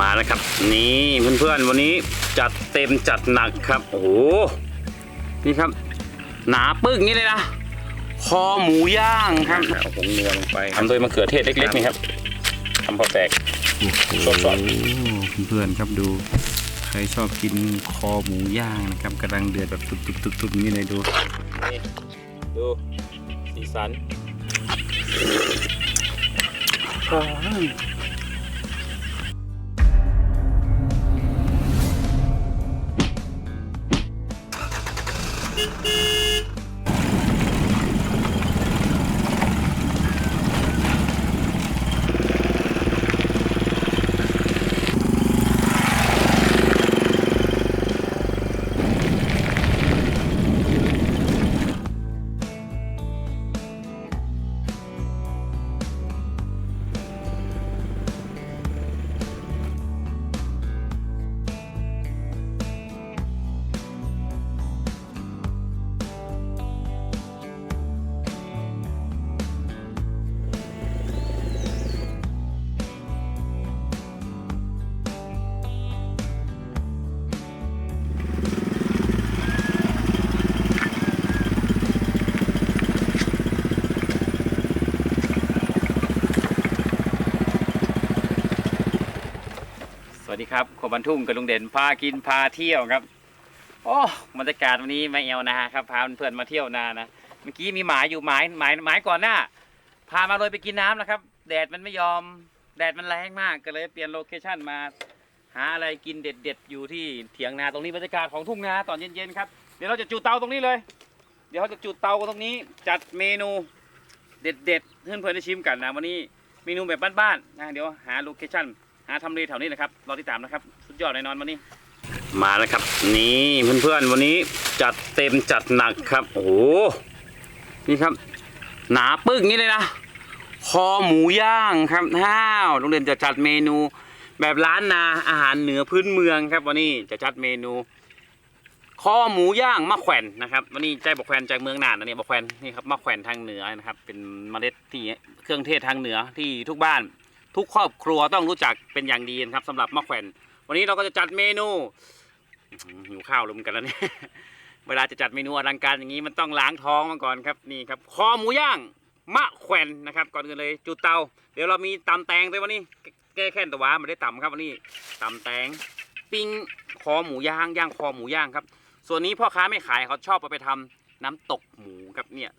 มาแล้วครับ นี่เพื่อนๆวันนี้จัดเต็มจัดหนักครับ โอ้โหนี่ครับ หนาปึกนี่เลยนะคอหมูย่างครับเอาผงนัวลงไปทำโดยมะเขือเทศเล็กๆนี่ครับทำพอแตกสดเพื่อนๆครับดู ใครชอบกินคอหมูย่างนะครับกำลังเดือดแบบตุบๆๆๆนี่เลยดูนี่ดูสีสัน you วัสดีครับขบันทุ่งกับลุงเด่นพากินพาเที่ยวครับ โอ้บรรยากาศวันนี้ไม่เอวนาครับพาเพื่อนมาเที่ยวนานะเมื่อกี้มีหมายอยู่หมายหมายหมายก่อนหน้า พามาเลยไปกินน้ำนะครับ แดดมันไม่ยอม แดดมันแรงมากก็เลยเปลี่ยนโลเคชั่นมา หาอะไรกินเด็ดๆอยู่ที่เถียงนาตรงนี้บรรยากาศของทุ่งนาตอนเย็นๆครับเดี๋ยวเราจะจุดเตาตรงนี้เลย เดี๋ยวเราจะจุดเตาตรงนี้ จัดเมนูเด็ดๆเพื่อนๆได้ชิมกันนะวันนี้เมนูแบบบ้านๆนะเดี๋ยวหาโลเคชั่นหาทำเลแถวนี้นะครับรอติดตามนะครับ ยอดแน่นอนวันนี้ มาแล้วครับ นี่เพื่อนๆวันนี้จัดเต็มจัดหนักครับ โอ้โหนี่ครับ หนาปึกนี่เลยนะคอหมูย่างครับห้าวโรงเรียนจะจัดเมนูแบบร้านนาอาหารเหนือพื้นเมืองครับ วันนี้จะจัดเมนูคอหมูย่างมะแขวนนะครับ วันนี้ใจบอกแขวนจากเมืองน่านนะเนี่ยบอกแขวนนี่ครับมะแขวนทางเหนือนะครับ เป็นเมล็ดที่เครื่องเทศทางเหนือที่ทุกบ้าน ทุกครอบครัวต้องรู้จักเป็นอย่างดีนะครับสำหรับมะแขวน วันนี้เราก็จะจัดเมนูหิวข้าวลืมกันแล้วเนี่ยเวลาจะจัดเมนูอลังการอย่างนี้มันต้องล้างท้องมาก่อนครับนี่ครับคอหมูย่างมะแขวนนะครับก่อนอื่นเลยจุดเตา เดี๋ยวเรามีตำแตงด้วยวันนี้แก้แค้นตะวาไม่ได้ตำครับวันนี้ตำแตงปิ้งคอหมูย่างย่างคอหมูย่างครับ ส่วนนี้พ่อค้าไม่ขายเขาชอบเอาไปทำน้ำตกหมูครับเนี่ย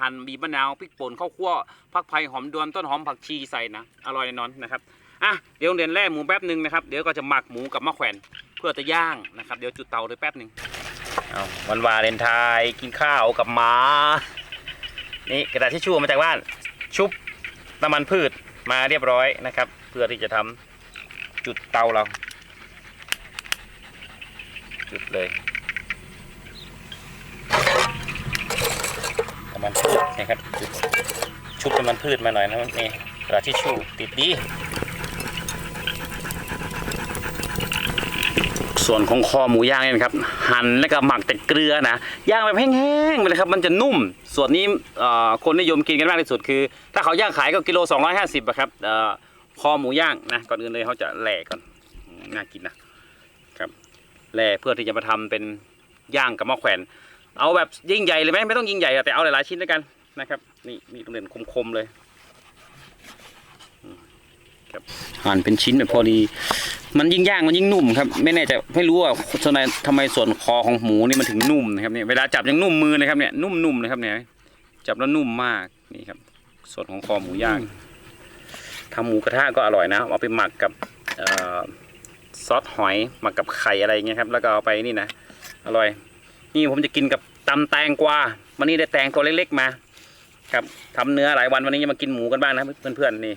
หั่นบีบมะนาวพริกป่นข้าวคั่วผักไผ่หอมดวนต้นหอมผักชีใส่นะอร่อยแน่นอนนะครับ อะเดี๋ยวเรียนแร่หมูแป๊บหนึ่งนะครับ เดี๋ยวก็จะหมักหมูกับมะแขวนเพื่อจะย่างนะครับ เดี๋ยวจุดเตาเลยแป๊บหนึ่งเอาวันวาเลนไทน์กินข้าวกับหมา นี่กระดาษทิชชู่มาจากบ้าน ชุบน้ำมันพืชมาเรียบร้อยนะครับ เพื่อที่จะทำจุดเตาเรา จุดเลยน้ำมันพืชนะครับจุดชุบน้ำมันพืชมาหน่อยนะนี่กระดาษทิชชู่ติดดี ส่วนของคอหมูย่างเนี่ยนะครับหั่นแล้วก็หมักแต่เกลือนะย่างแบบแห้งๆไปเลยครับมันจะนุ่ม ส่วนนี้คนนิยมกินกันมากที่สุดคือ ถ้าเขาย่างขายก็กิโล 250อะครับอคอหมูย่างนะก่อนอื่นเลยเขาจะแหล่ก่อนน่ากินนะครับแหล่เพื่อที่จะมาทำเป็นย่างกับมะแขวน เอาแบบยิ่งใหญ่เลยไหมไม่ต้องยิ่งใหญ่แต่เอาหลายๆชิ้นด้วยกันนะครับนี่นี่ตรงเด่นคมๆเลย หั่นเป็นชิ้นแบบพอดี มันยิ่งย่างมันยิ่งนุ่มครับ ไม่แน่ใจไม่รู้ว่าทำไมทำไมส่วนคอของหมูนี่มันถึงนุ่มนะครับเนี่ยเวลาจับยังนุ่มมือนะครับเนี่ยนุ่มๆนะครับเนี่ยจับแล้วนุ่มมากนี่ครับ ส่วนของคอหมูย่างทำหมูกระทะก็อร่อยนะเอาไปหมักกับเอ่อซอสหอยหมักกับไข่อะไรอย่างเงี้ยครับ แล้วก็เอาไปนี่นะอร่อย นี่ผมจะกินกับตำแตงกวาวันนี้ได้แตงตัวเล็กๆมา ครับทำเนื้อหลายวันวันนี้จะมากินหมูกันบ้างนะเพื่อนๆนี่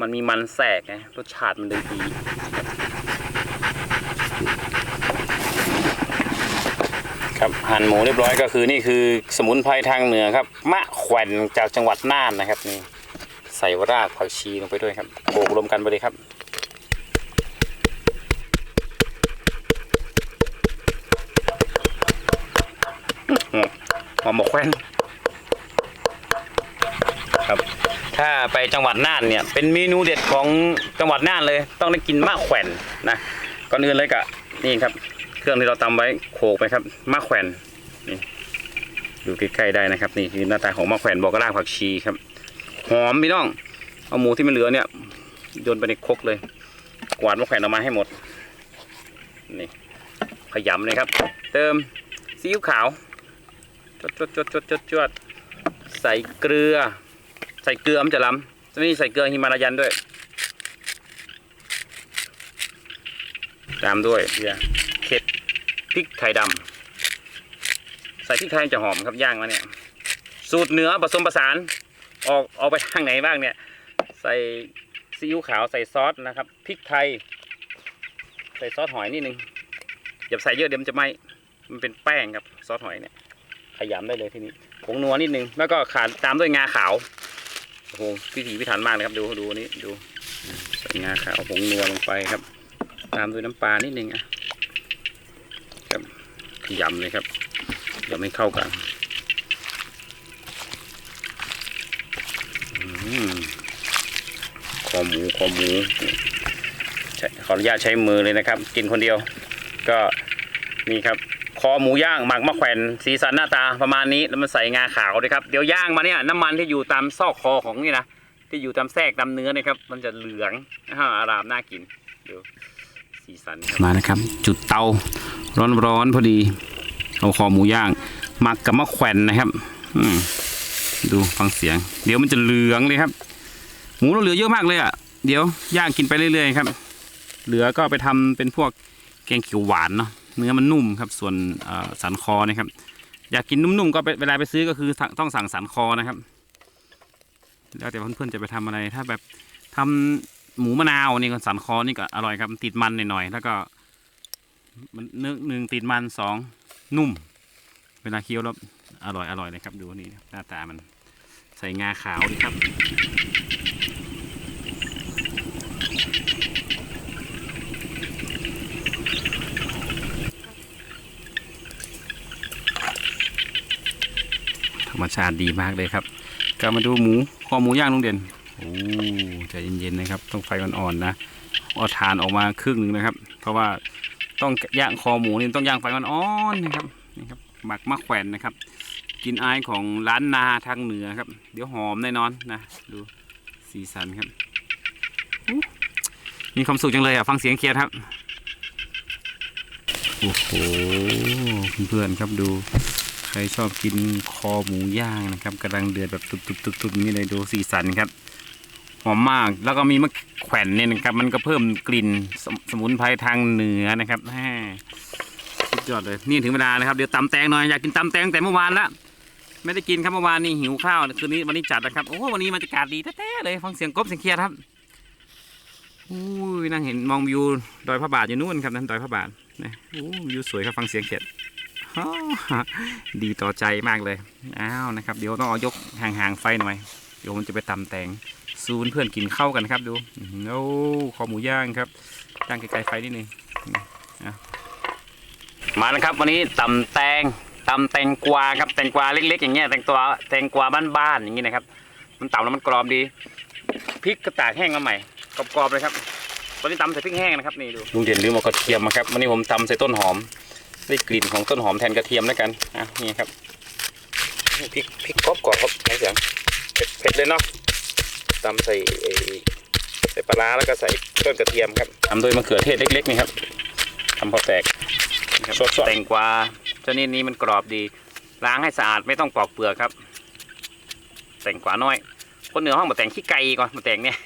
มันมีมันแสกไงรสชาติมันเลยดีครับหั่นหมูเรียบร้อยก็คือนี่คือสมุนไพรทางเหนือครับ มะแขวนจากจังหวัดน่านนะครับนี่ใส่รากผักชีลงไปด้วยครับโขลกรวมกันไปเลยครับอื้อหือหอมหมกแขวนครับ ถ้าไปจังหวัดน่านเนี่ยเป็นเมนูเด็ดของจังหวัดน่านเลย ต้องได้กินมะแขวนนะก่อนอื่นเลยกะนี่ครับ เครื่องที่เราตำไว้โขกไปครับมะแขวนนี่ดูใกล้ๆได้นะครับ นี่คือหน้าตาของมะแขวนบอกกระรากผักชีครับหอมพี่น้อง เอาหมูที่มันเหลือเนี่ยโยนไปในคกเลย กวาดมะแขวนออกมาให้หมดนี่ขยำเลยครับ เติมซีอิ๊วขาวจดจดจดจดจดจดใส่เกลือ ใส่เกลือมันจะล้ำจะมีใส่เกลือฮิมาลายันด้วย ตามด้วยเนี่ยเผ็ดพริกไทยดำใส่พริกไทยจะหอมครับย่างมาเนี่ย สูตรเนื้อผสมผสาน ออกออกไปทางไหนบ้างเนี่ย ใส่ซีอิ๊วขาวใส่ซอสนะครับพริกไทย ใส่ซอสหอยนิดนึงอย่าใส่เยอะเดี๋ยวมันจะไหมมันเป็นแป้งครับซอสหอยเนี่ยขยำได้เลยทีนี้ผงนัวนิดนึง แล้วก็ขาดตามด้วยงาขาว โอ้โหพิถีพิถันมากเลยครับ ดูดูนี้ดูใส่งาขาวผงนัวลงไปครับ ตามด้วยน้ำปลานิดนึงอะครับขยำเลยครับเดี๋ยวไม่เข้ากันอืมคอหมูคอหมูขออนุญาตใช้มือเลยนะครับ กินคนเดียว ก็นี่ครับ อหมูย่างหมักมะแขวนสีสันหน้าตาประมาณนี้แล้วมันใส่งาขาวด้วยครับเดี๋ยวย่างมาเนี่ยน้ำมันที่อยู่ตามซอกคอของนี่นะที่อยู่ตามแทรกตามเนื้อนะครับ มันจะเหลืองอ่าอารามน่ากินเดูสีสันมานะครับ จุดเตาร้อนๆพอดีเอาคอหมูย่างหมักกับมะแขวนนะครับ อืมดูฟังเสียง เดี๋ยวมันจะเหลืองเลยครับ หมูเราเหลือเยอะมากเลยอะเดี๋ยวย่างกินไปเรื่อยๆครับ เหลือก็ไปทำเป็นพวกแกงเขียวหวานเนาะ เนื้อมันนุ่มครับ ส่วนสันคอนะครับ อยากกินนุ่มๆก็เวลาไปซื้อก็คือต้องสั่งสันคอนะครับ แล้วแต่เพื่อนๆจะไปทำอะไร ถ้าแบบทำหมูมะนาวนี่ก็สันคอนี่ก็อร่อยครับ ติดมันหน่อยๆแล้วก็มันเนื้อหนึ่งติดมันสองนุ่ม เวลาเคี้ยวแล้วอร่อยอร่อยเลยครับ ดูนี่หน้าตามันใส่งาขาวดีครับ ธรรมชาติดีมากเลยครับกลับมาดูหมูคอหมูย่างลุงเด่นโอ้ใจเย็นๆนะครับ ต้องไฟอ่อนๆนะเอาทานออกมาครึ่งหนึ่งนะครับ เพราะว่าต้องย่างคอหมูนี่ต้องย่างไฟอ่อนๆนะครับนี่ครับหมักมะแขวนนะครับ กินอายของร้านนาทางเหนือครับ เดี๋ยวหอมแน่นอนนะดูสีสันครับมีความสุขจังเลยอะฟังเสียงเคียร์ครับโอ้โหเพื่อนๆครับดู ครชอบกินคอหมูย่างนะครับกำลังเดือดแบบตุบๆๆนี่เลยดูสีสันครับหอมมากแล้วก็มีมะแขวนเนี่ยนะครับ มันก็เพิ่มกลิ่นสมสมุนไพรทางเหนือนะครับแหม่สุดยอดเลยนี่ถึงเวลานะครับเดี๋ยวตำแตงหน่อยอยากกินตำแตงแต่เมื่อวานละไม่ได้กินครับเมื่อวานนี่หิวข้าวคืนนี้วันนี้จัดนะครับโอ้วันนี้บรรยากาศดีแท้ๆเลยฟังเสียงกบเสียงเคียดครับอุ้ยนั่งเห็นมองวิวดอยพระบาทอยู่นู่นครับนั่นดอยพระบาทนะโอ้วิวสวยครับฟังเสียงเคียด ดีต่อใจมากเลยอ้าวนะครับ เดี๋ยวต้องเอายกห่างๆไฟหน่อยเดี๋ยวมันจะไปตำแตงซูนเพื่อนกินเข้ากันครับดูอื้อหือโอ้คอหมูย่างครับตั้งไกลๆไฟนิดนึงอะมาแล้วครับวันนี้ตำแตงตำแตงกวาครับแตงกวาเล็กๆอย่างเงี้ยแตงตัวแตงกวาบ้านๆอย่างงี้นะครับ มันตำแล้วมันกรอบดีพริกกระตากแห้งมาใหม่กรอบๆเลยครับวันนี้ตำใส่พริกแห้งนะครับนี่ดูลุงเด่นลืมเอากระเทียมมาครับวันนี้ผมตำใส่ต้นหอม ได้กลิ่นของต้นหอมแทนกระเทียมแล้วกันอะนี่ครับพริกพริกกรอบกรอบครับไหนเสียงเผ็ดเผ็ดเลยเนาะตำใส่ไอ้ใส่ปลาร้าแล้วก็ใส่ต้นกระเทียมครับทำโดยมะเขือเทศเล็กๆนี่ครับทำพอแตกนะครับสดๆแตงกวาชนิดนี้มันกรอบดี ล้างให้สะอาดไม่ต้องปอกเปลือกครับ แตงกวาน้อย คนเหนือห้องมาแต่งขี้ไก่ก่อนมาแต่งเนี่ย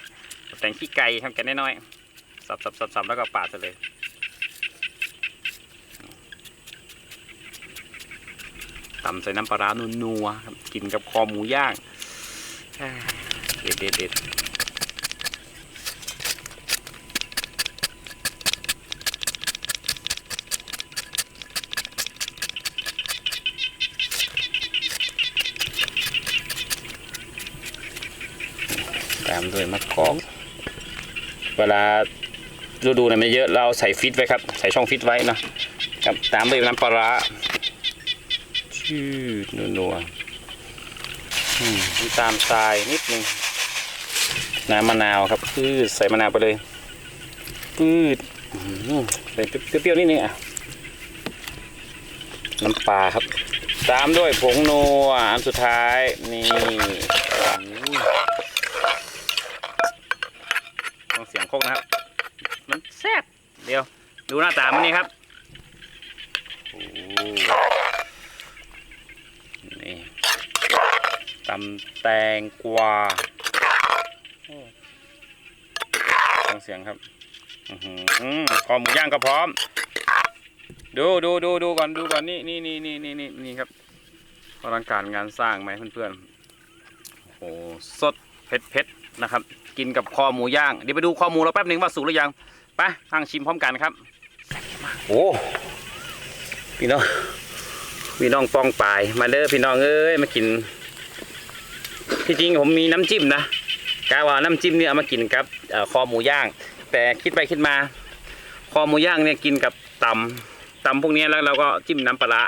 มาแต่งขี้ไก่ทำกันน้อยๆสับสับสับสับแล้วก็ปาดไปเลย ตำใส่น้ำปลาร้านัวๆครับกินกับคอหมูย่างเด็ดเด็ดเด็ดตามด้วยมะกอกเวลาฤดูเนี่ยไม่เยอะเราใส่ฟิตไว้ครับ ใส่ช่องฟิตไว้นะครับตามด้วยน้ำปลา ร้าชื่อนัวๆอืมน้ำตาลทรายนิดนึงน้ำมะนาวครับพืดใส่มะนาวไปเลยพืดอื้อหือใส่เปรี้ยวๆนิดนึงอะน้ำปลาครับ ตามด้วยผงนัวอันสุดท้ายนี่อื้อต้องเสียงโคกนะครับ มันแซ่บเดี๋ยว ดูหน้าตามันนี่ครับโอ้นี่ ตำแตงกวาฟังเสียงครับอือหือคอหมูย่างก็พร้อม ดูดูดูดูก่อนดูก่อนนี่นี่นี่นี่นี่นี่นี่ครับอลังการงานสร้างไหมเพื่อนๆโอ้โหสดเผ็ดเผ็ดนะครับ กินกับคอหมูย่างเดี๋ยวไปดูคอหมูเราแป๊บหนึ่งว่าสุกหรือยังไปทางชิมพร้อมกันครับโอ้พี่น้องพี่น้องปองปายมาเด้อพี่น้องเอ้ยมากิน ที่จริงผมมีน้ำจิ้มนะกาว่าน้ำจิ้มเนี่ยเอามากินกับอคอหมูย่าง แต่คิดไปคิดมา คอหมูย่างเนี่ยกินกับตำตำพวกนี้แล้วเราก็จิ้มน้ำปลาร้า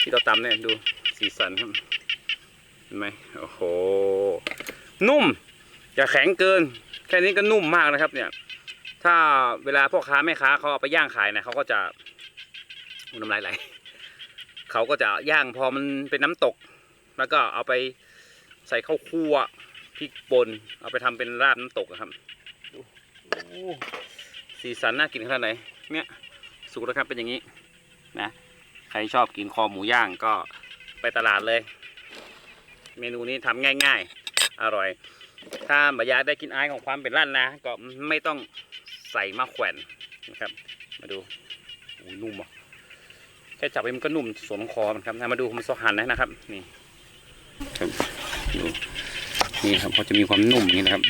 ที่เราตำเนี่ยดูสีสันครับเห็นไหมโอ้โหนุ่มจะแข็งเกิน แค่นี้ก็นุ่มมากนะครับ เนี่ย ถ้าเวลาพ่อค้าแม่ค้าเขาเอาไปย่างขายนะเขาก็จะน้ำลายไหลเขาก็จะย่างพอมันเป็นน้ำตก แล้วก็เอาไป ใส่ข้าวคั่วพริกป่นเอาไปทำเป็นราดน้ำตกอะครับดูโอ้สีสันน่ากินขนาดไหนเนี่ยสุกแล้วครับเป็นอย่างนี้นะใครชอบกินคอหมูย่างก็ไปตลาดเลย เมนูนี้ทำง่าย ๆ อร่อย ถ้าบอยาได้กินอายของความเป็นร้านนะก็ไม่ต้องใส่มะแขวนนะครับ มาดูโอ้ยนุ่มอะแค่จับไปมันก็นุ่มสวมคอมันครับมาดูมันสหันนะครับ นี่ครับ ดูนี่ครับเขาจะมีความนุ่มนี้นะครับ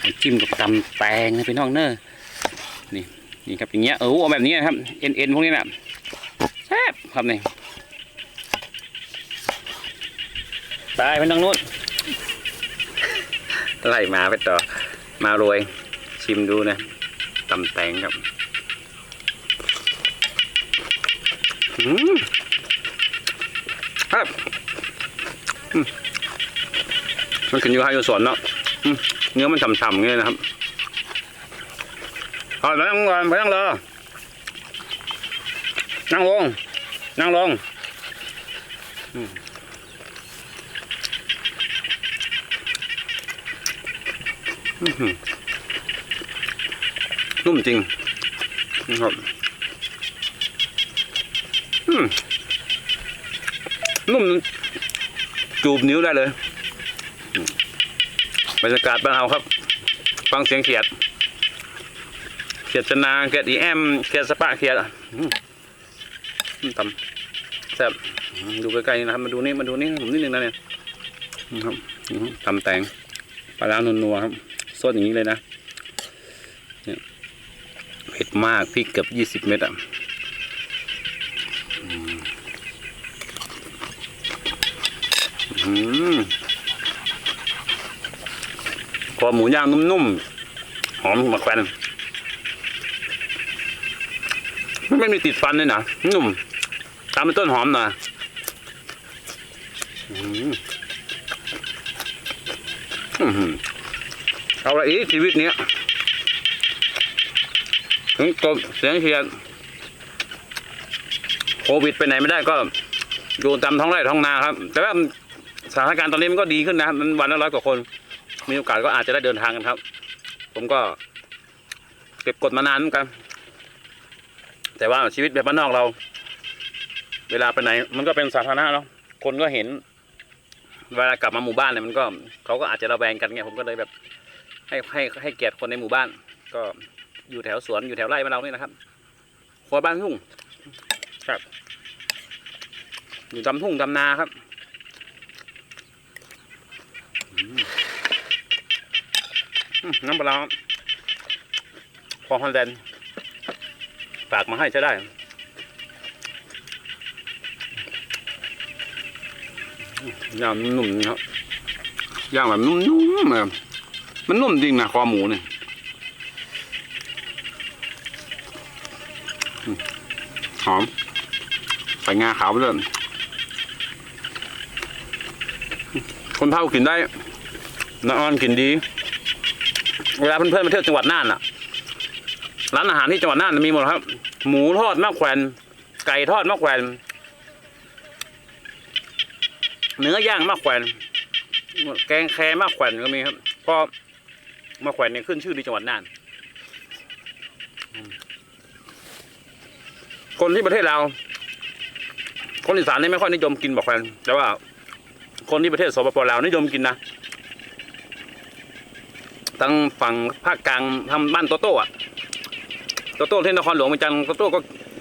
เอาจิ้มกับตำแตงนะพี่น้องเนอะนี่นี่ครับอย่างเงี้ยเออเอาแบบนี้นะครับเอ็นเอ็นพวกนี้นะแซ่บครับนี่ไปไปทางนู้นไล่มาไปต่อมาโรยชิมดูนะตำแตงครับอืมครับ มันขึ้นอยู่ให้อยู่สวนเนาะเนื้อมันฉ่ำๆอย่างเงี้ยนะครับเอาไปนั่งก่อนไปนั่งรอนั่งลง นั่งลงนุ่มจริงนะครับนุ่ม จูบนิ้วได้เลยบรรยากาศบ้านเราครับ ฟังเสียงเขียด เขียดชนาเขียดอีแอมเขียดสปะเขียดอ่ำแซ่บดูใกล้ๆนะครับมาดูนี่มาดูนี่ผมนิดนึงนะเนี่ยนี่ครับอืมตำแตงปลาร้านนัวครับสดอย่างนี้เลยนะเนี่ยเผ็ดมากพริกเกือบยี่สิบเม็ดอะ อืมอืมหมูย่างนุ่มๆ หอมมะแขวนไม่มีติดฟันเลยนะนุ่ม ตามเป็นต้นหอมน่อยอืมอื้อหือเอาละอีชีวิตเนี้ยถึงกบเสียงเชียร์โควิดไปไหนไม่ได้ก็อยู่ตามท้องไร่ท้องนาครับ แต่ว่า ถานการณ์ตอนนี้มันก็ดีขึ้นนะมันวันละร้อยกว่าคน มีโอกาสก็อาจจะได้เดินทางกันครับ ผมก็ เก็บกดมานานเหมือนกัน แต่ว่าชีวิตแบบบ้านนอกเรา เวลาไปไหน มันก็เป็นสาธารณะเนาะคนก็เห็น เวลากลับมาหมู่บ้านเนี่ยมันก็เขาก็อาจจะระแวงกันไงผมก็เลยแบบ ให้ให้ให้เกียรติคนในหมู่บ้าน ก็อยู่แถวสวนอยู่แถวไร่บ้านเราเนี่ยนะครับครัวบ้านทุ่งครับ อยู่ตำทุ่งตำนาครับ น้ำปลาร้าพอฮอนแลนด์ฝากมาให้ใช้ได้ ย่างนุ่มๆนะครับ ย่างแบบนุ่มๆแบบมันนุ่มจริงนะคอหมูเนี่ยหอมใส่งาขาวไปเลยคนเท่ากินได้ น้ำอ้อนกินดี เวลาเพื่อนๆไปเที่ยวจังหวัดน่านอะ ร้านอาหารที่จังหวัดน่านมีหมดครับ หมูทอดมะแขวน ไก่ทอดมะแขวนเนื้อย่างมะแขวน แกงแคมะแขวนก็มีครับเพราะมะแขวนเนี่ยขึ้นชื่อในจังหวัดน่าน คนที่ประเทศเราคนอีสานนี่ไม่ค่อยนิยมกินมะแขวนแต่ว่า คนที่ประเทศสปปลาวนิยมกินนะ ทั้งฝั่งภาคกลางทำบ้านโตโต้อะโตโต้ที่นครหลวงเหมือนกันโตโต้ก็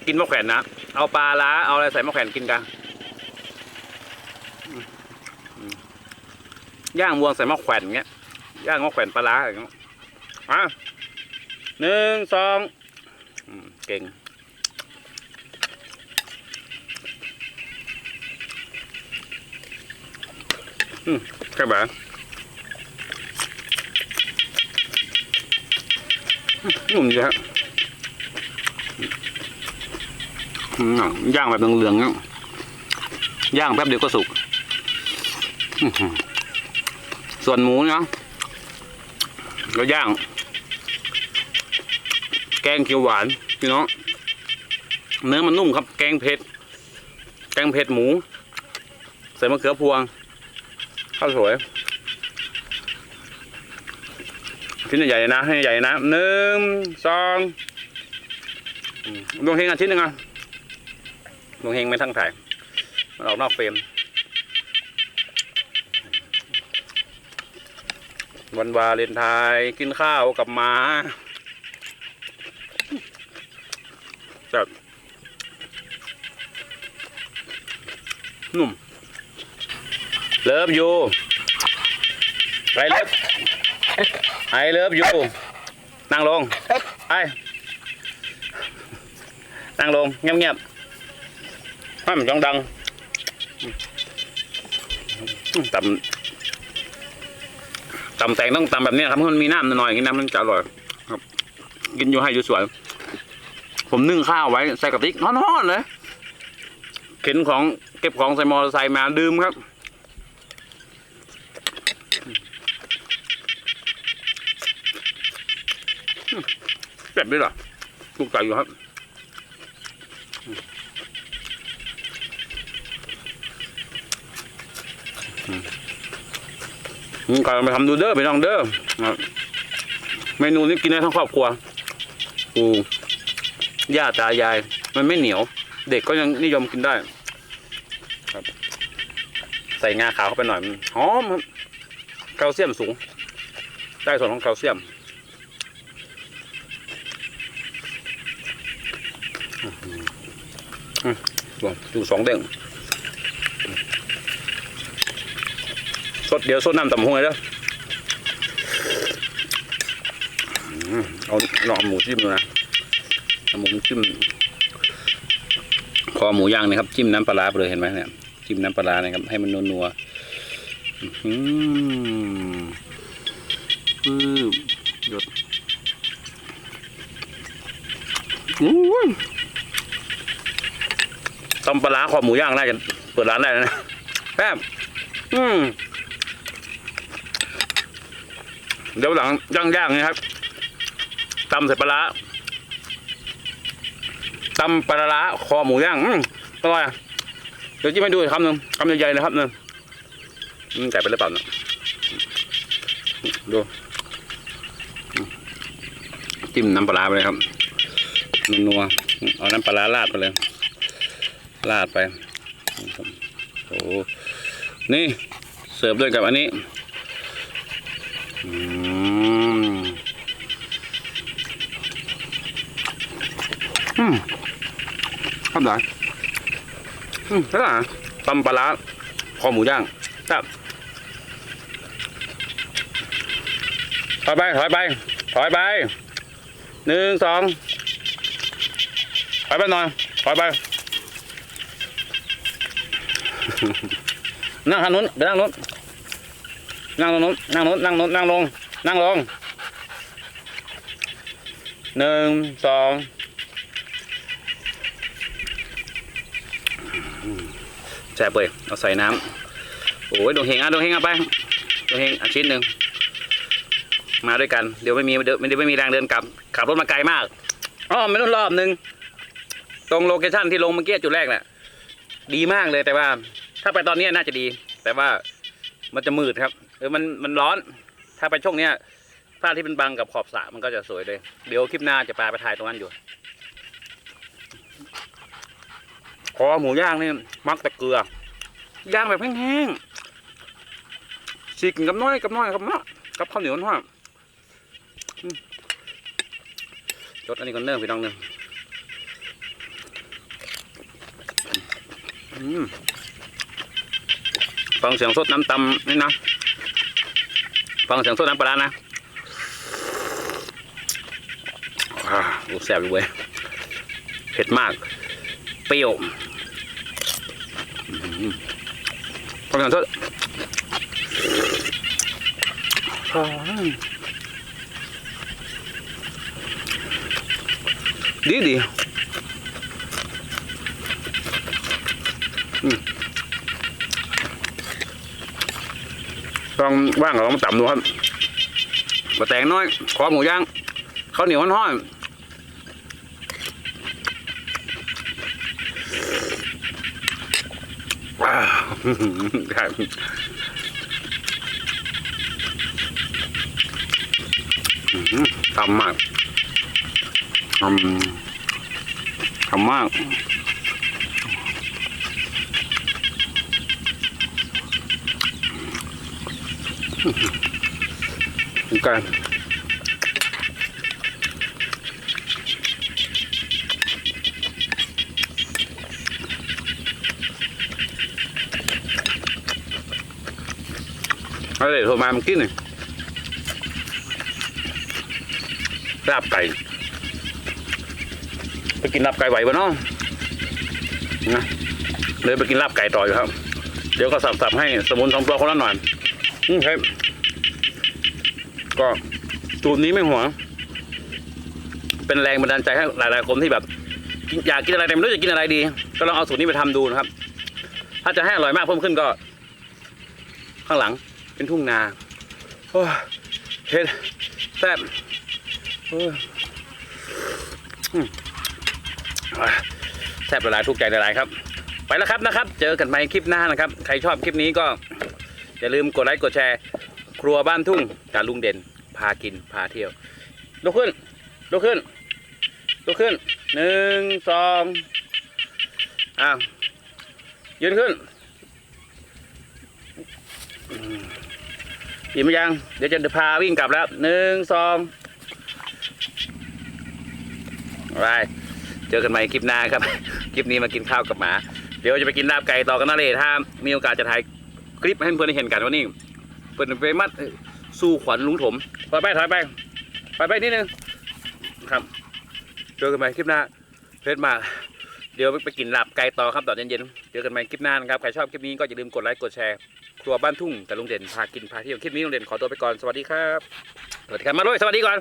กินมะแขวนนะเอาปลาล้าเอาอะไรใส่มะแขวนกินกันย่างวัวใส่มะแขวนเงี้ยย่างมะแขวนปลาล้าอย่างเงี้ยอะหนึ่งสองเก่งอืมแค่แบบ นุ่มดีฮะย่างแบบเหลืองๆย่างแป๊บเดียวก็สุก ส่วนหมูนะก็ย่าง แกงเขียวหวานพี่น้องเนื้อมันนุ่มครับ แกงเผ็ด แกงเผ็ดหมู ใส่มะเขือพวง ข้าวสวย ชิ้นใหญ่ๆนะให้ใหญ่นะหนึ่งสองดวงเฮงอาชิ้นหนึ่งอะดวงเฮงไม่ทั้งถ่ายมันออกนอกเฟรมวันวาเลนไทน์กินข้าวกับหมาจับนุ่มเลิฟยูไปเลิฟ ไอเลิฟยูนั่งลงไอนั่งลงเงียบๆห้ามจ้องดังตำตำแตงต้องตำแบบนี้ครับเพราะมันมีน้ำหน่อยๆนี้น้ำมันจะอร่อยครับ กินอยู่ให้อยู่สวย ผมนึ่งข้าวไว้ใส่กระติกร้อนๆเลย เข็นของเก็บของใส่มอเตอร์ไซค์มาดื่มครับ เจ็บด้วยเหรอลูกไก่อยู่ครับอืมก่อนไปทำดูเด้อไปลองเด้อครับเมนูนี้กินได้ทั้งครอบครัวปูย่าตายาย มันไม่เหนียว เด็กก็ยังนิยมกินได้ครับ ใส่งาขาวเข้าไปหน่อยหอมครับแคลเซียมสูง ได้ส่วนของแคลเซียม ดูดูสองเด้งสดเดี๋ยวสดน้ำตำหงเลยเด้อเอาลองเอหมูจิ้มดูนะหมูจิ้มคอหมูย่างนะครับ จิ้มน้ำปลาไปเลยเห็นไหมเนี่ยจิ้มน้ำปลานะครับ ให้มันนัวๆอื้อหือปื้มหยดอุ้ ตำปลาร้าคอหมูย่างน่าจะเปิดร้านได้แล้วนะแป๊บอืมเดี๋ยวหลังย่างย่างนะครับตำใส่ปลาร้าตำปลาร้าคอหมูย่างอืมอร่อยเดี๋ยวจิ้มให้ดูคำหนึ่งคำใหญ่ๆเลยครับหนึ่งอืมไก่ไปหรือเปล่าเนี่ยดูจิ้มน้ำปลาไปเลยครับนัวเอาน้ำปลาร้าราดไปเลย ลาดไปโอ้โหนี่เสิร์ฟด้วยกับอันนี้อืมอืมครับได้อืมแล้วตำปลาร้าคอหมูย่างครับถอยไป ถอยไป ถอยไปหนึ่งสองถอยไปหน่อยถอยไป นั่งทางนู้นไปนั่งนู้นนั่งตรงนู้นนั่งนู้นนั่งนู้นนั่งลง นั่งลงหนึ่งสองแซ่บเลยเอาใส่น้ำโอ้ยดวงเฮงอะดวงเฮงเอาไปดวงเฮงอะชิ้นหนึ่งมาด้วยกัน เดี๋ยวไม่มีเดี๋ยวไม่ได้ไม่มีแรงเดินกลับขับรถมาไกลมากอ๋อไม่ต้องรอบนึงตรงโลเคชั่นที่ลงเมื่อกี้จุดแรกน่ะ ดีมากเลยแต่ว่า ถ้าไปตอนนี้น่าจะดี แต่ว่ามันจะมืดครับเออมันมันร้อน ถ้าไปช่วงเนี้ยพระอาที่เป็นบังกับขอบสระมันก็จะสวยเลย เดี๋ยวคลิปหน้าจะพาไปถ่ายตรงนั้นอยู่คอหมูย่างนี่มักแต่เกลือย่างแบบแห้งๆฉีกกับน้อยกับน้อยกับเนาะกับข้าวเหนียวทอดอืมจดอันนี้ก่อนเนิ่มพี่น้องเนิ่มอืม ฟังเสียงสดน้ำตำนี่นะ ฟังเสียงสดน้ำปลานะอ่าโอ้แซ่บอยู่เว้ยเผ็ดมาก เปรี้ยวฟังเสียงสดดีดีอืม ลองว่างลองต่ำดูครับบะแตงน้อย ขอหมูย่างข้าวเหนียวห้อนๆว้าวครับอื้อหือทำมากทำทำมาก โอเคเอาเลยโทรมาเมื่อกี้นี่ลาบไก่ไปกินลาบไก่ไหวปะเนาะนะเลยไปกินลาบไก่ต่ออยู่ครับ เดี๋ยวก็สับๆให้สมุนสองตัวคนละหน่อยอืมครับ ก็สูตรนี้ไม่หัว เป็นแรงบันดาลใจให้หลายๆคนที่แบบอยากกินอะไรแต่ไม่รู้จะกินอะไรดี ก็ลองเอาสูตรนี้ไปทำดูนะครับ ถ้าจะให้อร่อยมากเพิ่มขึ้นก็ ข้างหลังเป็นทุ่งนาโอ้เผ็ดแซ่บแซ่บละลายทุกใจละลายครับ ไปแล้วครับนะครับ เจอกันใหม่คลิปหน้านะครับ ใครชอบคลิปนี้ก็อย่าลืมกดไลค์กดแชร์ ครัวบ้านทุ่งกับลุงเด่น พากินพาเที่ยวลุกขึ้นลุกขึ้นลุกขึ้นหนึ่งสองอ้าวยืนขึ้นอิ่มยัง เดี๋ยวจะพาวิ่งกลับแล้วหนึ่งสองไปเจอกันใหม่คลิปหน้าครับ คลิปนี้มากินข้าวกับหมา เดี๋ยวจะไปกินลาบไก่ต่อกันนะเลยถ้ามีโอกาสจะถ่ายคลิปให้เพื่อนได้เห็นกันว่านี่ เปิดไปมัดสู้ขวัญลุงถมถอยไปถอยไปไปไปนิดนึงครับเจอกันใหม่คลิปหน้าเฟซมากเดี๋ยวไปกินลาบไก่ต่อครับตอนเย็นๆเจอกันใหม่คลิปหน้านะครับใครชอบคลิปนี้ก็อย่าลืมกดไลค์กดแชร์ครัวบ้านทุ่งกับลุงเด่นพากินพาเที่ยวคลิปนี้ลุงเด่นขอตัวไปก่อนสวัสดีครับสวัสดีครับมาด้วยสวัสดีก่อน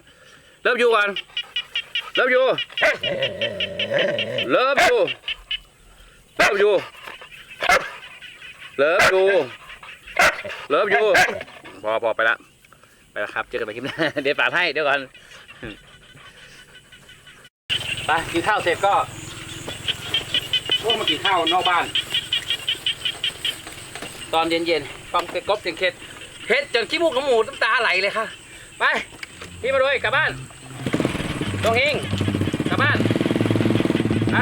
เลิฟยูก่อนเลิฟยูเลิฟยูเลิฟยูเลิฟยู เลิฟยูพอพอไปละไปละครับ เจอกันใหม่คลิปหน้าเดี๋ยวปาดให้เดี๋ยวก่อนไปกินข้าวเสร็จก็พวกมากินข้าวนอกบ้าน ตอนเย็นๆฟังกบเสียงเค็ดเฮ็ดจนขี้มูกน้ำหมูน้ำตาไหลเลยค่ะ ไปพี่มาด้วยกลับบ้านตรงเฮงกลับบ้านไป